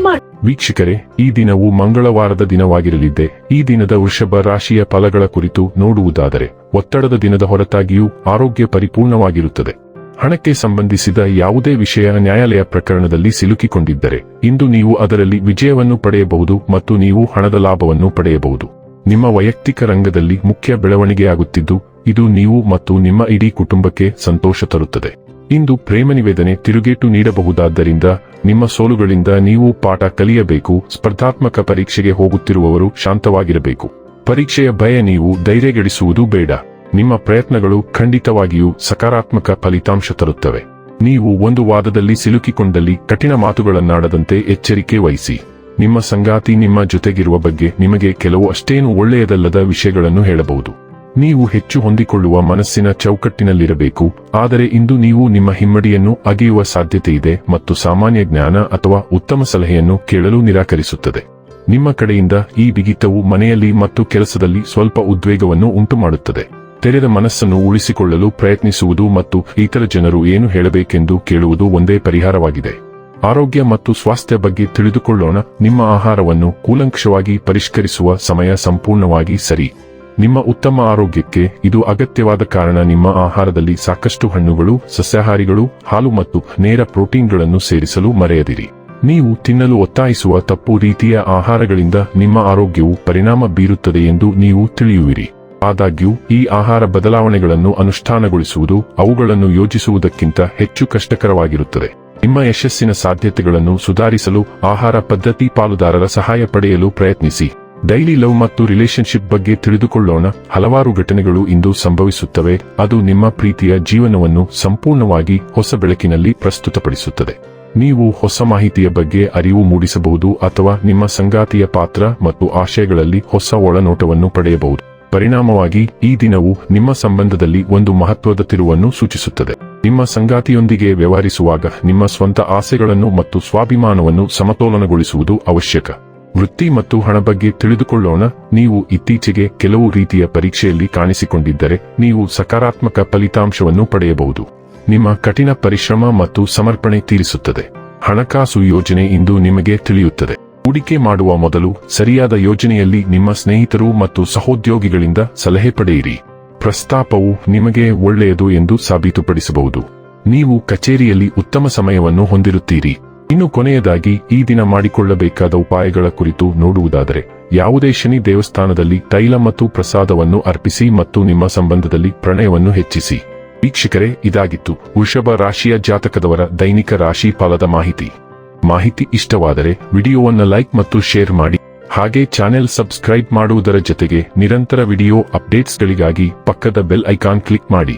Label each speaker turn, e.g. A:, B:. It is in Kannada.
A: ಮಾಡಿ.
B: ವೀಕ್ಷಕರೇ, ಈ ದಿನವು ಮಂಗಳವಾರದ ದಿನವಾಗಿರಲಿದೆ ಈ ದಿನದ ವೃಷಭ ರಾಶಿಯ ಫಲಗಳ ಕುರಿತು ನೋಡುವುದಾದರೆ, ಒತ್ತಡದ ದಿನದ ಹೊರತಾಗಿಯೂ ಆರೋಗ್ಯ ಪರಿಪೂರ್ಣವಾಗಿರುತ್ತದೆ. ಹಣಕ್ಕೆ ಸಂಬಂಧಿಸಿದ ಯಾವುದೇ ವಿಷಯ ನ್ಯಾಯಾಲಯ ಪ್ರಕರಣದಲ್ಲಿ ಸಿಲುಕಿಕೊಂಡಿದ್ದರೆ, ಇಂದು ನೀವು ಅದರಲ್ಲಿ ವಿಜಯವನ್ನು ಪಡೆಯಬಹುದು ಮತ್ತು ನೀವು ಹಣದ ಲಾಭವನ್ನು ಪಡೆಯಬಹುದು. ನಿಮ್ಮ ವೈಯಕ್ತಿಕ ರಂಗದಲ್ಲಿ ಮುಖ್ಯ ಬೆಳವಣಿಗೆಯಾಗುತ್ತಿದ್ದು, ಇದು ನೀವು ಮತ್ತು ನಿಮ್ಮ ಇಡೀ ಕುಟುಂಬಕ್ಕೆ ಸಂತೋಷ ತರುತ್ತದೆ. ಇಂದು ಪ್ರೇಮ ನಿವೇದನೆ ತಿರುಗೇಟು ನೀಡಬಹುದಾದ್ದರಿಂದ ನಿಮ್ಮ ಸೋಲುಗಳಿಂದ ನೀವು ಪಾಠ ಕಲಿಯಬೇಕು, ಸ್ಪರ್ಧಾತ್ಮಕ ಪರೀಕ್ಷೆಗೆ ಹೋಗುತ್ತಿರುವವರು ಶಾಂತವಾಗಿರಬೇಕು. ಪರೀಕ್ಷೆಯ ಭಯ ನೀವು ಧೈರ್ಯಗೆಡಿಸುವುದು ಬೇಡ. ನಿಮ್ಮ ಪ್ರಯತ್ನಗಳು ಖಂಡಿತವಾಗಿಯೂ ಸಕಾರಾತ್ಮಕ ಫಲಿತಾಂಶ ತರುತ್ತವೆ. ನೀವು ಒಂದು ವಾದದಲ್ಲಿ ಸಿಲುಕಿಕೊಂಡಲ್ಲಿ ಕಠಿಣ ಮಾತುಗಳನ್ನಾಡದಂತೆ ಎಚ್ಚರಿಕೆ ವಹಿಸಿ. ನಿಮ್ಮ ಸಂಗಾತಿ ನಿಮ್ಮ ಜೊತೆಗಿರುವ ಬಗ್ಗೆ ನಿಮಗೆ ಕೆಲವು ಅಷ್ಟೇನು ಒಳ್ಳೆಯದಲ್ಲದ ವಿಷಯಗಳನ್ನು ಹೇಳಬಹುದು. ನೀವು ಹೆಚ್ಚು ಹೊಂದಿಕೊಳ್ಳುವ ಮನಸ್ಸಿನ ಚೌಕಟ್ಟಿನಲ್ಲಿರಬೇಕು. ಆದರೆ ಇಂದು ನೀವು ನಿಮ್ಮ ಹಿಮ್ಮಡಿಯನ್ನು ಅಗೆಯುವ ಸಾಧ್ಯತೆಯಿದೆ ಮತ್ತು ಸಾಮಾನ್ಯ ಜ್ಞಾನ ಅಥವಾ ಉತ್ತಮ ಸಲಹೆಯನ್ನು ಕೇಳಲು ನಿರಾಕರಿಸುತ್ತದೆ. ನಿಮ್ಮ ಕಡೆಯಿಂದ ಈ ಬಿಗಿತವು ಮನೆಯಲ್ಲಿ ಮತ್ತು ಕೆಲಸದಲ್ಲಿ ಸ್ವಲ್ಪ ಉದ್ವೇಗವನ್ನು ಉಂಟುಮಾಡುತ್ತದೆ. ತೆರೆದ ಮನಸ್ಸನ್ನು ಉಳಿಸಿಕೊಳ್ಳಲು ಪ್ರಯತ್ನಿಸುವುದು ಮತ್ತು ಇತರ ಜನರು ಏನು ಹೇಳಬೇಕೆಂದು ಕೇಳುವುದು ಒಂದೇ ಪರಿಹಾರವಾಗಿದೆ. ಆರೋಗ್ಯ ಮತ್ತು ಸ್ವಾಸ್ಥ್ಯ ಬಗ್ಗೆ ತಿಳಿದುಕೊಳ್ಳೋಣ. ನಿಮ್ಮ ಆಹಾರವನ್ನು ಕೂಲಂಕಷವಾಗಿ ಪರಿಷ್ಕರಿಸುವ ಸಮಯ ಸಂಪೂರ್ಣವಾಗಿ ಸರಿ. ನಿಮ್ಮ ಉತ್ತಮ ಆರೋಗ್ಯಕ್ಕೆ ಇದು ಅಗತ್ಯವಾದ ಕಾರಣ ನಿಮ್ಮ ಆಹಾರದಲ್ಲಿ ಸಾಕಷ್ಟು ಹಣ್ಣುಗಳು, ಸಸ್ಯಾಹಾರಿಗಳು, ಹಾಲು ಮತ್ತು ನೇರ ಪ್ರೋಟೀನ್ಗಳನ್ನು ಸೇರಿಸಲು ಮರೆಯದಿರಿ. ನೀವು ತಿನ್ನಲು ಒತ್ತಾಯಿಸುವ ತಪ್ಪು ರೀತಿಯ ಆಹಾರಗಳಿಂದ ನಿಮ್ಮ ಆರೋಗ್ಯವು ಪರಿಣಾಮ ಬೀರುತ್ತದೆ ಎಂದು ನೀವು ತಿಳಿಯುವಿರಿ. ಆದಾಗ್ಯೂ, ಈ ಆಹಾರ ಬದಲಾವಣೆಗಳನ್ನು ಅನುಷ್ಠಾನಗೊಳಿಸುವುದು, ಅವುಗಳನ್ನು ಯೋಜಿಸುವುದಕ್ಕಿಂತ ಹೆಚ್ಚು ಕಷ್ಟಕರವಾಗಿರುತ್ತದೆ. ನಿಮ್ಮ ಯಶಸ್ಸಿನ ಸಾಧ್ಯತೆಗಳನ್ನು ಸುಧಾರಿಸಲು ಆಹಾರ ಪದ್ಧತಿ ಪಾಲುದಾರರ ಸಹಾಯ ಪಡೆಯಲು ಪ್ರಯತ್ನಿಸಿ. ಡೈಲಿ ಲವ್ ಮತ್ತು ರಿಲೇಶನ್ಶಿಪ್ ಬಗ್ಗೆ ತಿಳಿದುಕೊಳ್ಳೋಣ. ಹಲವಾರು ಘಟನೆಗಳು ಇಂದು ಸಂಭವಿಸುತ್ತವೆ. ಅದು ನಿಮ್ಮ ಪ್ರೀತಿಯ ಜೀವನವನ್ನು ಸಂಪೂರ್ಣವಾಗಿ ಹೊಸ ಬೆಳಕಿನಲ್ಲಿ ಪ್ರಸ್ತುತಪಡಿಸುತ್ತದೆ. ನೀವು ಹೊಸ ಮಾಹಿತಿಯ ಬಗ್ಗೆ ಅರಿವು ಮೂಡಿಸಬಹುದು ಅಥವಾ ನಿಮ್ಮ ಸಂಗಾತಿಯ ಪಾತ್ರ ಮತ್ತು ಆಶಯಗಳಲ್ಲಿ ಹೊಸ ಒಳನೋಟವನ್ನು ಪಡೆಯಬಹುದು. ಪರಿಣಾಮವಾಗಿ, ಈ ದಿನವು ನಿಮ್ಮ ಸಂಬಂಧದಲ್ಲಿ ಒಂದು ಮಹತ್ವದ ತಿರುವನ್ನು ಸೂಚಿಸುತ್ತದೆ. ನಿಮ್ಮ ಸಂಗಾತಿಯೊಂದಿಗೆ ವ್ಯವಹರಿಸುವಾಗ ನಿಮ್ಮ ಸ್ವಂತ ಆಸೆಗಳನ್ನು ಮತ್ತು ಸ್ವಾಭಿಮಾನವನ್ನು ಸಮತೋಲನಗೊಳಿಸುವುದು ಅವಶ್ಯಕ. ವೃತ್ತಿ ಮತ್ತು ಹಣ ಬಗ್ಗೆ ತಿಳಿದುಕೊಳ್ಳೋಣ. ನೀವು ಇತ್ತೀಚೆಗೆ ಕೆಲವು ರೀತಿಯ ಪರೀಕ್ಷೆಯಲ್ಲಿ ಕಾಣಿಸಿಕೊಂಡಿದ್ದರೆ ನೀವು ಸಕಾರಾತ್ಮಕ ಫಲಿತಾಂಶವನ್ನು ಪಡೆಯಬಹುದು. ನಿಮ್ಮ ಕಠಿಣ ಪರಿಶ್ರಮ ಮತ್ತು ಸಮರ್ಪಣೆ ತೀರಿಸುತ್ತದೆ. ಹಣಕಾಸು ಯೋಜನೆ ಇಂದು ನಿಮಗೆ ತಿಳಿಯುತ್ತದೆ. ಹೂಡಿಕೆ ಮಾಡುವ ಮೊದಲು ಸರಿಯಾದ ಯೋಜನೆಯಲ್ಲಿ ನಿಮ್ಮ ಸ್ನೇಹಿತರು ಮತ್ತು ಸಹೋದ್ಯೋಗಿಗಳಿಂದ ಸಲಹೆ ಪಡೆಯಿರಿ. ಪ್ರಸ್ತಾಪವು ನಿಮಗೆ ಒಳ್ಳೆಯದು ಎಂದು ಸಾಬೀತುಪಡಿಸಬಹುದು. ನೀವು ಕಚೇರಿಯಲ್ಲಿ ಉತ್ತಮ ಸಮಯವನ್ನು ಹೊಂದಿರುತ್ತೀರಿ. ಇನ್ನು ಕೊನೆಯದಾಗಿ ಈ ದಿನ ಮಾಡಿಕೊಳ್ಳಬೇಕಾದ ಉಪಾಯಗಳ ಕುರಿತು ನೋಡುವುದಾದರೆ, ಯಾವುದೇ ಶನಿ ದೇವಸ್ಥಾನದಲ್ಲಿ ತೈಲ ಮತ್ತು ಪ್ರಸಾದವನ್ನು ಅರ್ಪಿಸಿ ಮತ್ತು ನಿಮ್ಮ ಸಂಬಂಧದಲ್ಲಿ ಪ್ರಣಯವನ್ನು ಹೆಚ್ಚಿಸಿ. ವೀಕ್ಷಕರೇ, ಇದಾಗಿತ್ತು ವೃಷಭ ರಾಶಿಯ ಜಾತಕದವರ ದೈನಿಕ ರಾಶಿ ಫಲದ ಮಾಹಿತಿ. ಮಾಹಿತಿ ಇಷ್ಟವಾದರೆ ವಿಡಿಯೋವನ್ನು ಲೈಕ್ ಮತ್ತು ಶೇರ್ ಮಾಡಿ. ಹಾಗೆ ಚಾನೆಲ್ ಸಬ್ಸ್ಕ್ರೈಬ್ ಮಾಡುವುದರ ಜೊತೆಗೆ ನಿರಂತರ ವಿಡಿಯೋ ಅಪ್ಡೇಟ್ಸ್ಗಳಿಗಾಗಿ ಪಕ್ಕದ ಬೆಲ್ ಐಕಾನ್ ಕ್ಲಿಕ್ ಮಾಡಿ.